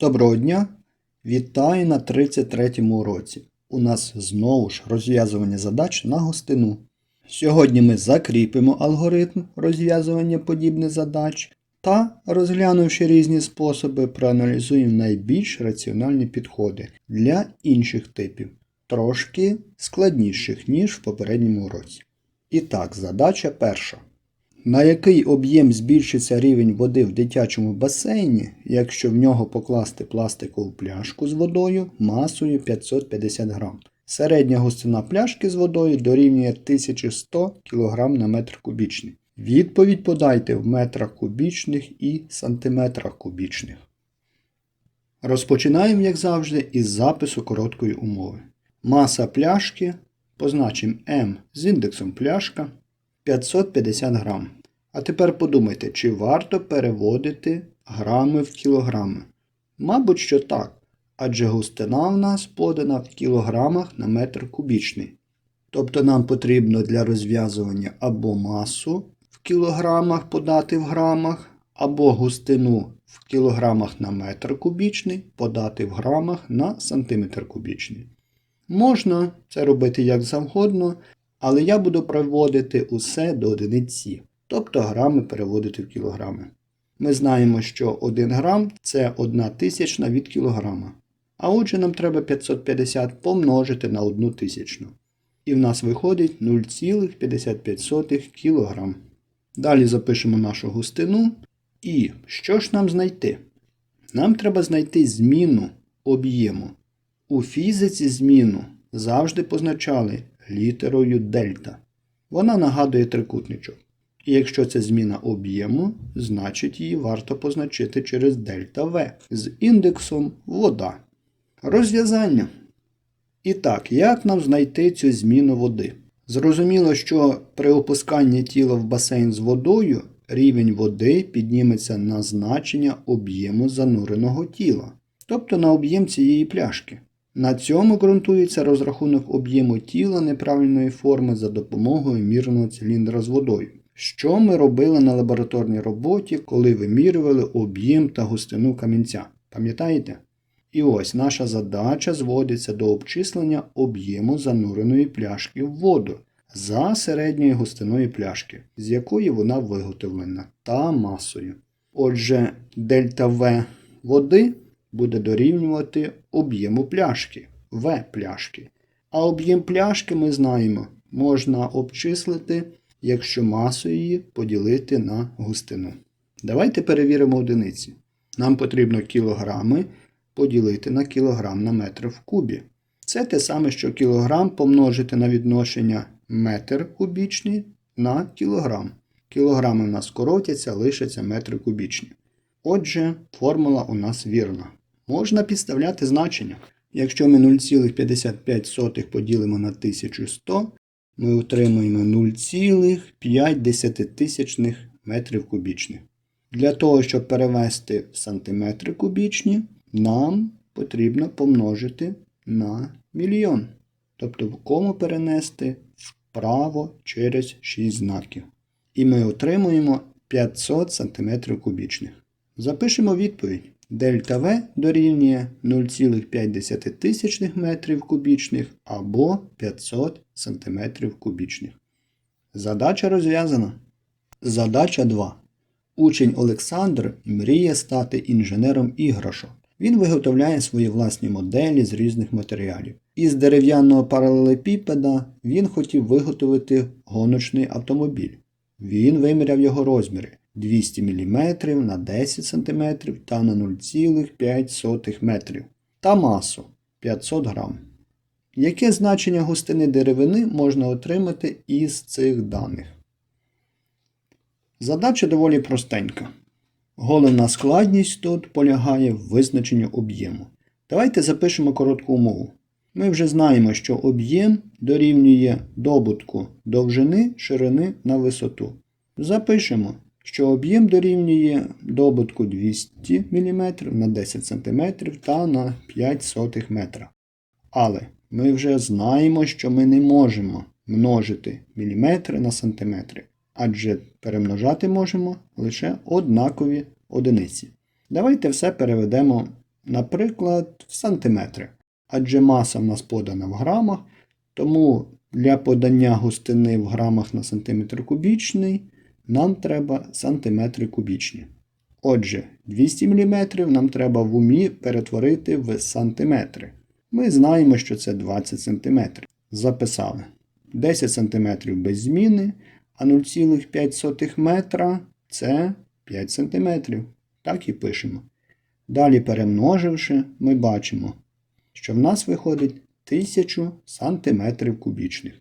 Доброго дня! Вітаю на 33 уроці. У нас знову ж розв'язування задач на гостину. Сьогодні ми закріпимо алгоритм розв'язування подібних задач та, розглянувши різні способи, проаналізуємо найбільш раціональні підходи для інших типів, трошки складніших, ніж в попередньому уроці. І так, задача перша. На який об'єм збільшиться рівень води в дитячому басейні, якщо в нього покласти пластикову пляшку з водою масою 550 грам? Середня густина пляшки з водою дорівнює 1100 кг на метр кубічний. Відповідь подайте в метрах кубічних і сантиметрах кубічних. Розпочинаємо, як завжди, із запису короткої умови. Маса пляшки позначимо М з індексом пляшка 550 грам. А тепер подумайте, чи варто переводити грами в кілограми? Мабуть, що так, адже густина в нас подана в кілограмах на метр кубічний. Тобто нам потрібно для розв'язування або масу в кілограмах подати в грамах, або густину в кілограмах на метр кубічний подати в грамах на сантиметр кубічний. Можна це робити як завгодно, але я буду проводити усе до одиниці, тобто грами переводити в кілограми. Ми знаємо, що 1 грам це 1 тисячна від кілограма. А отже, нам треба 550 помножити на 1 тисячну. І в нас виходить 0,55 кг. Далі запишемо нашу густину. І що ж нам знайти? Нам треба знайти зміну об'єму. У фізиці зміну завжди позначали літерою дельта. Вона нагадує трикутничок. І якщо це зміна об'єму, значить її варто позначити через дельта В з індексом вода. Розв'язання. І так, як нам знайти цю зміну води? Зрозуміло, що при опусканні тіла в басейн з водою рівень води підніметься на значення об'єму зануреного тіла, тобто на об'єм цієї пляшки. На цьому ґрунтується розрахунок об'єму тіла неправильної форми за допомогою мірного циліндра з водою. Що ми робили на лабораторній роботі, коли вимірювали об'єм та густину камінця? Пам'ятаєте? І ось наша задача зводиться до обчислення об'єму зануреної пляшки в воду за середньою густиною пляшки, з якої вона виготовлена, та масою. Отже, дельта В води буде дорівнювати об'єму пляшки В пляшки. А об'єм пляшки ми знаємо, можна обчислити, якщо масу її поділити на густину. Давайте перевіримо одиниці. Нам потрібно кілограми поділити на кілограм на метр в кубі. Це те саме, що кілограм помножити на відношення метр кубічний на кілограм. Кілограми в нас скоротяться, лишаться метри кубічні. Отже, формула у нас вірна. Можна підставляти значення. Якщо ми 0,55 поділимо на 1100, ми отримуємо 0,5 метрів кубічних. Для того, щоб перевести в сантиметри кубічні, нам потрібно помножити на мільйон. Тобто в кому перенести вправо через 6 знаків. І ми отримуємо 500 см кубічних. Запишемо відповідь. Дельта В дорівнює 0,5 метрів кубічних або 500 см кубічних. Задача розв'язана. Задача 2. Учень Олександр мріє стати інженером іграшок. Він виготовляє свої власні моделі з різних матеріалів. Із дерев'яного паралелепіпеда він хотів виготовити гоночний автомобіль. Він виміряв його розміри 200 мм на 10 см та на 0,5 метрів та масу 500 грам. Яке значення густини деревини можна отримати із цих даних? Задача доволі простенька. Головна складність тут полягає в визначенні об'єму. Давайте запишемо коротку умову. Ми вже знаємо, що об'єм дорівнює добутку довжини ширини на висоту. Запишемо, що об'єм дорівнює добутку 200 мм на 10 см та на 5 сотих метра. Але ми вже знаємо, що ми не можемо множити міліметри на сантиметри, адже перемножати можемо лише однакові одиниці. Давайте все переведемо наприклад, в сантиметри. Адже маса в нас подана в грамах, тому для подання густини в грамах на сантиметр кубічний нам треба сантиметри кубічні. Отже, 200 мм нам треба в умі перетворити в сантиметри. Ми знаємо, що це 20 см. Записали. 10 см без зміни, а 0,5 метра це 5 см. Так і пишемо. Далі перемноживши, ми бачимо, що в нас виходить 1000 см кубічних.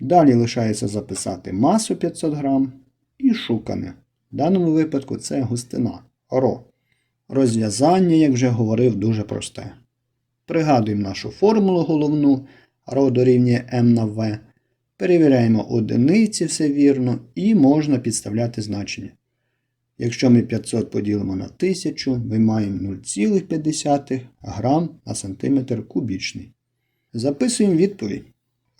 Далі лишається записати масу 500 грам і шукане. В даному випадку це густина ро. Розв'язання, як вже говорив, дуже просте. Пригадуємо нашу формулу головну ро дорівнює m на v. Перевіряємо одиниці, все вірно, і можна підставляти значення. Якщо ми 500 поділимо на 1000, ми маємо 0,5 грам на сантиметр кубічний. Записуємо відповідь.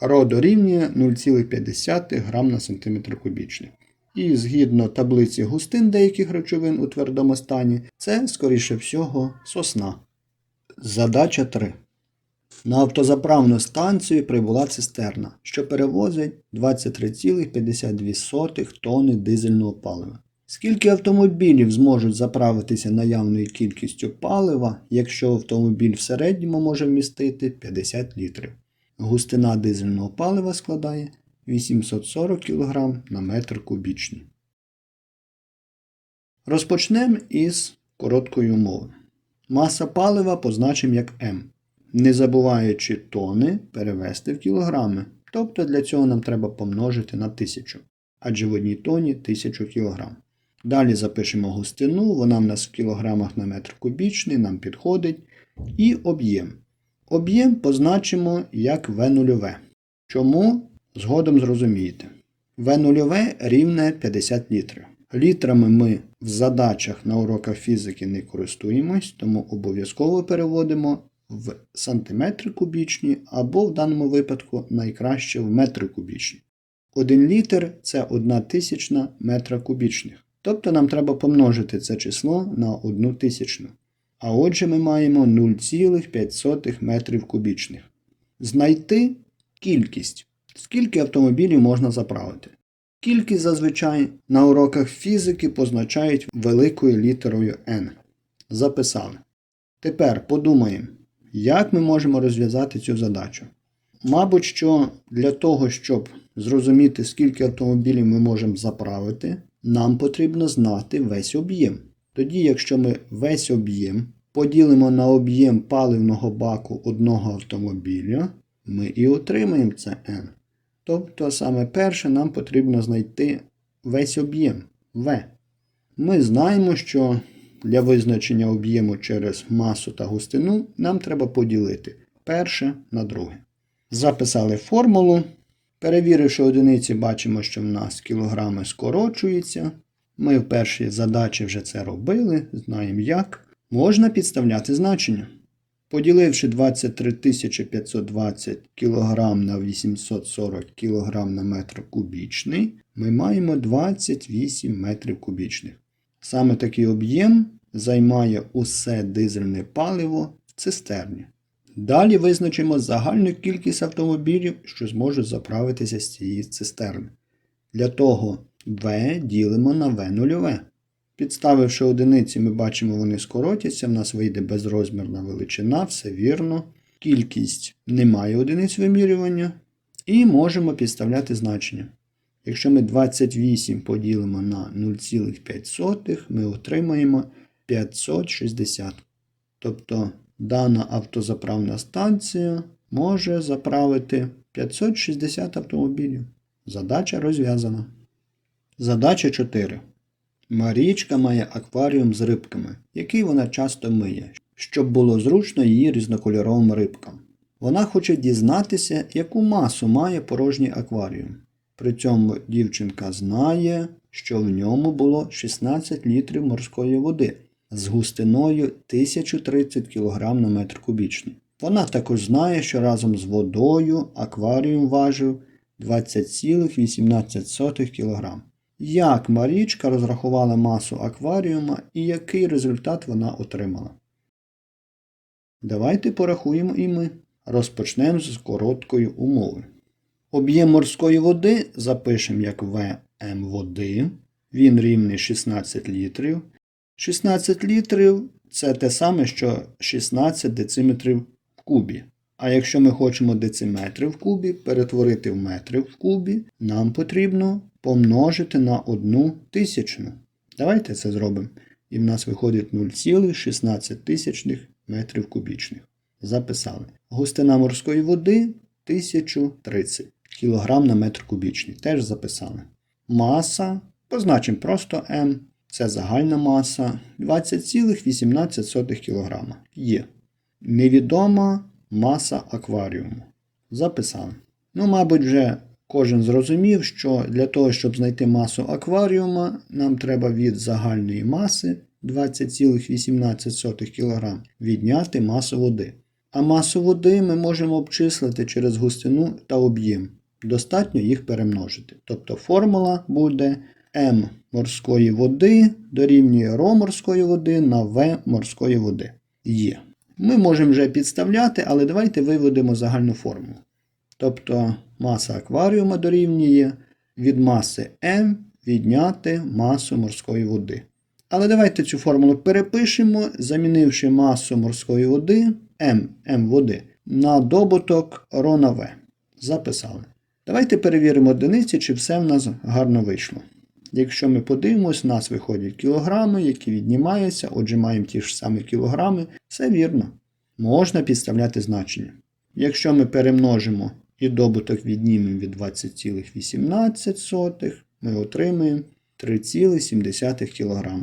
ро дорівнює 0,5 грам на сантиметр кубічний. І згідно таблиці густин деяких речовин у твердому стані, це, скоріше всього, сосна. Задача 3. На автозаправну станцію прибула цистерна, що перевозить 23,52 тонни дизельного палива. Скільки автомобілів зможуть заправитися наявною кількістю палива, якщо автомобіль в середньому може вмістити 50 літрів? Густина дизельного палива складає 840 кг на метр кубічний. Розпочнемо із короткої умови. Маса палива позначимо як М. Не забуваючи тони перевести в кілограми. Тобто для цього нам треба помножити на 1000, адже в одній тоні 1000 кг. Далі запишемо густину, вона в нас в кілограмах на метр кубічний, нам підходить. І об'єм. Об'єм позначимо як В0. Чому? Згодом зрозумієте. В0 рівне 50 літрів. Літрами ми в задачах на уроках фізики не користуємось, тому обов'язково переводимо в сантиметри кубічні або в даному випадку найкраще в метри кубічні. 1 літр це 1 тисячна метра кубічних. Тобто нам треба помножити це число на 1 тисячну. А отже ми маємо 0,5 метрів кубічних. Знайти кількість. Скільки автомобілів можна заправити? Кількість зазвичай на уроках фізики позначають великою літерою N. Записали. Тепер подумаємо, як ми можемо розв'язати цю задачу. Мабуть, що для того, щоб зрозуміти, скільки автомобілів ми можемо заправити, нам потрібно знати весь об'єм. Тоді, якщо ми весь об'єм поділимо на об'єм паливного баку одного автомобіля, ми і отримаємо це N. Тобто, саме перше нам потрібно знайти весь об'єм В. Ми знаємо, що для визначення об'єму через масу та густину нам треба поділити перше на друге. Записали формулу. Перевіривши одиниці, бачимо, що в нас кілограми скорочуються. Ми в першій задачі вже це робили, знаємо як. Можна підставляти значення. Поділивши 23 520 кг на 840 кг на метр кубічний, ми маємо 28 метрів кубічних. Саме такий об'єм займає усе дизельне паливо в цистерні. Далі визначимо загальну кількість автомобілів, що зможуть заправитися з цієї цистерни. Для того В ділимо на В0. Підставивши одиниці, ми бачимо, вони скоротяться, в нас вийде безрозмірна величина, все вірно. Кількість немає одиниць вимірювання. І можемо підставляти значення. Якщо ми 28 поділимо на 0,5, ми отримаємо 560. Тобто дана автозаправна станція може заправити 560 автомобілів. Задача розв'язана. Задача 4. Марічка має акваріум з рибками, який вона часто миє, щоб було зручно її різнокольоровим рибкам. Вона хоче дізнатися, яку масу має порожній акваріум. При цьому дівчинка знає, що в ньому було 16 літрів морської води з густиною 1030 кг на метр кубічний. Вона також знає, що разом з водою акваріум важив 20,18 кг. Як Марічка розрахувала масу акваріума і який результат вона отримала? Давайте порахуємо і ми. Розпочнемо з короткої умови. Об'єм морської води запишемо як ВМ води. Він рівний 16 літрів. 16 літрів це те саме, що 16 дециметрів в кубі. А якщо ми хочемо дециметри в кубі перетворити в метри в кубі, нам потрібно помножити на одну тисячну. Давайте це зробимо. І в нас виходить 0,16 тисячних метрів кубічних. Записали. Густина морської води 1030 кг на метр кубічний. Теж записали. Маса, позначимо просто М. Це загальна маса 20,18 кг. Є. Невідома маса акваріуму. Записали. Ну, мабуть, вже кожен зрозумів, що для того, щоб знайти масу акваріума, нам треба від загальної маси 20,18 кг відняти масу води. А масу води ми можемо обчислити через густину та об'єм. Достатньо їх перемножити. Тобто формула буде М морської води дорівнює Ро морської води на В морської води. Є. Ми можемо вже підставляти, але давайте виведемо загальну формулу. Тобто маса акваріума дорівнює від маси М відняти масу морської води. Але давайте цю формулу перепишемо, замінивши масу морської води М, М води на добуток Ро на В. Записали. Давайте перевіримо одиниці, чи все в нас гарно вийшло. Якщо ми подивимось, у нас виходять кілограми, які віднімаються, отже, маємо ті ж самі кілограми, все вірно. Можна підставляти значення. Якщо ми перемножимо і добуток віднімемо від 20,18, ми отримаємо 3,7 кг.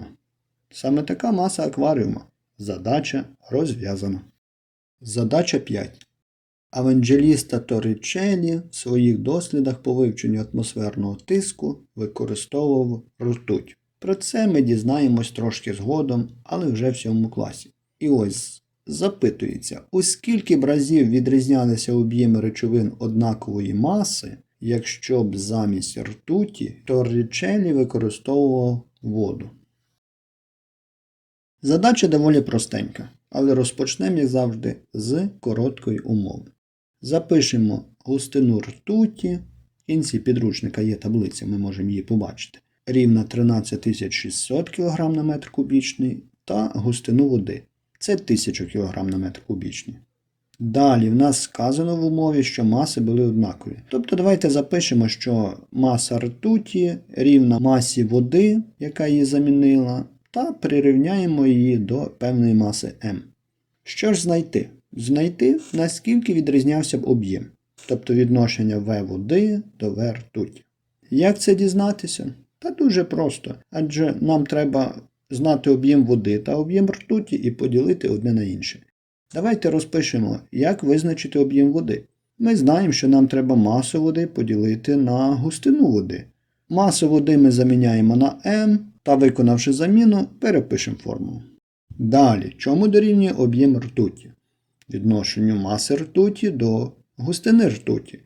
Саме така маса акваріума. Задача розв'язана. Задача 5. Аванджеліста Торрічелі в своїх дослідах по вивченню атмосферного тиску використовував ртуть. Про це ми дізнаємось трошки згодом, але вже в сьомому класі. І ось запитується, у скільки б разів відрізнялися об'єми речовин однакової маси, якщо б замість ртуті Торрічелі використовував воду. Задача доволі простенька, але розпочнемо, як завжди, з короткої умови. Запишемо густину ртуті, в кінці підручника є таблиця, ми можемо її побачити. Рівна 13600 кг на метр кубічний та густину води. Це 1000 кг на метр кубічний. Далі в нас сказано в умові, що маси були однакові. Тобто давайте запишемо, що маса ртуті рівна масі води, яка її замінила, та прирівняємо її до певної маси М. Що ж знайти? Знайти, наскільки відрізнявся б об'єм, тобто відношення В води до В ртуті. Як це дізнатися? Та дуже просто, адже нам треба знати об'єм води та об'єм ртуті і поділити одне на інше. Давайте розпишемо, як визначити об'єм води. Ми знаємо, що нам треба масу води поділити на густину води. Масу води ми заміняємо на М та, виконавши заміну, перепишемо формулу. Далі, чому дорівнює об'єм ртуті? Відношенню маси ртуті до густини ртуті.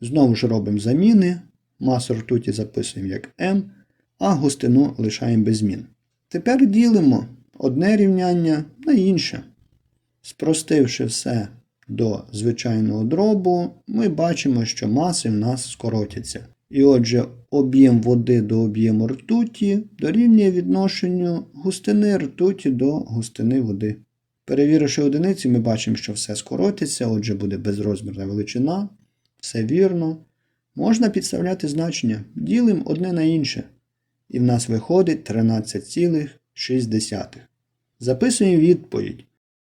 Знову ж робимо заміни. Масу ртуті записуємо як М, а густину лишаємо без змін. Тепер ділимо одне рівняння на інше. Спростивши все до звичайного дробу, ми бачимо, що маси в нас скоротяться. І отже, об'єм води до об'єму ртуті дорівнює відношенню густини ртуті до густини води. Перевіривши одиниці, ми бачимо, що все скоротиться, отже, буде безрозмірна величина. Все вірно. Можна підставляти значення. Ділимо одне на інше. І в нас виходить 13,6. Записуємо відповідь.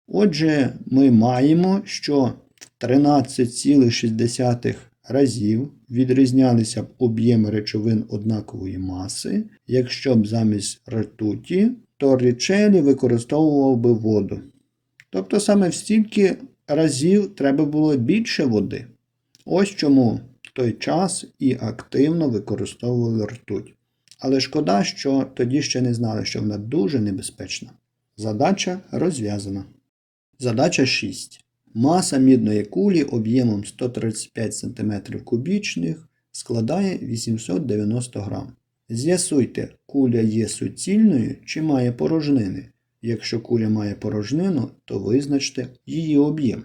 Отже, ми маємо, що 13,6 разів відрізнялися б об'єми речовин однакової маси, якщо б замість ртуті Торрічелі використовував би воду. Тобто саме в стільки разів треба було більше води. Ось чому в той час і активно використовували ртуть. Але шкода, що тоді ще не знали, що вона дуже небезпечна. Задача розв'язана. Задача 6. Маса мідної кулі об'ємом 135 см кубічних складає 890 г. З'ясуйте, куля є суцільною чи має порожнини. Якщо куля має порожнину, то визначте її об'єм.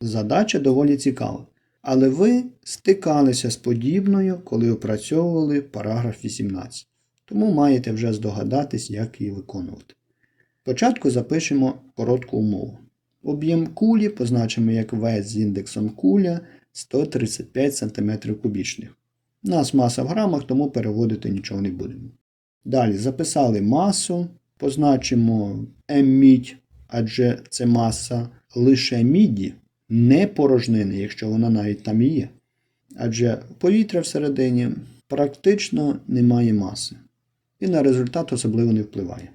Задача доволі цікава. Але ви стикалися з подібною, коли опрацьовували параграф 18. Тому маєте вже здогадатись, як її виконувати. Спочатку запишемо коротку умову. Об'єм кулі позначимо як В з індексом куля 135 см кубічних. У нас маса в грамах, тому переводити нічого не будемо. Далі записали масу, позначимо М мідь, адже це маса лише міді, не порожнини, якщо вона навіть там і є. Адже повітря всередині практично не має маси. І на результат особливо не впливає.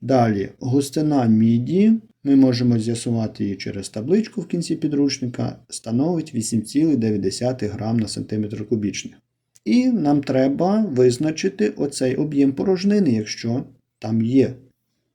Далі, густина міді, ми можемо з'ясувати її через табличку в кінці підручника, становить 8,9 грам на сантиметр кубічний. І нам треба визначити оцей об'єм порожнини, якщо там є.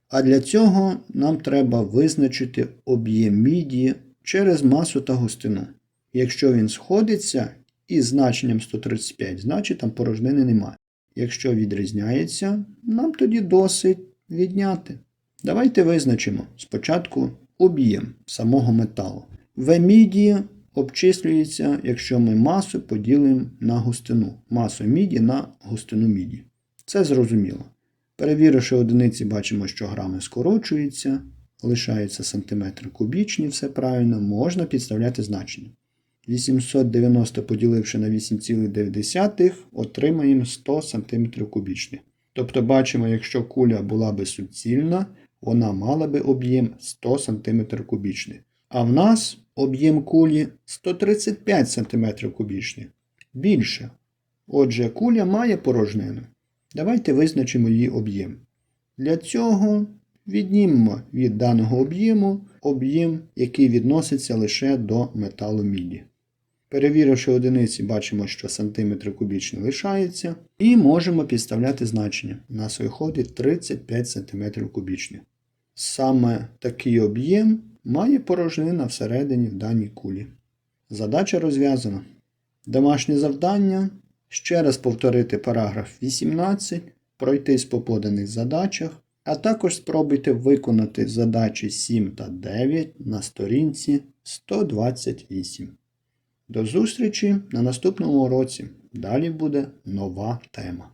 А для цього нам треба визначити об'єм міді через масу та густину. Якщо він сходиться із значенням 135, значить там порожнини немає. Якщо відрізняється, нам тоді досить відняти. Давайте визначимо спочатку об'єм самого металу. В міді обчислюється, якщо ми масу поділимо на густину. Масу міді на густину міді. Це зрозуміло. Перевіривши одиниці, бачимо, що грами скорочуються, лишаються сантиметри кубічні, все правильно, можна підставляти значення. 890 поділивши на 8,9, отримаємо 100 см кубічних. Тобто бачимо, якщо куля була би суцільна, вона мала би об'єм 100 см кубічний. А в нас об'єм кулі 135 см кубічний. Більше. Отже, куля має порожнину. Давайте визначимо її об'єм. Для цього віднімемо від даного об'єму об'єм, який відноситься лише до металу міді. Перевіривши одиниці, бачимо, що сантиметри кубічні лишаються, і можемо підставляти значення. У нас виходить 35 см кубічних. Саме такий об'єм має порожнина всередині в даній кулі. Задача розв'язана. Домашнє завдання. Ще раз повторити параграф 18, пройтись по поданих задачах, а також спробуйте виконати задачі 7 та 9 на сторінці 128. До зустрічі на наступному уроці. Далі буде нова тема.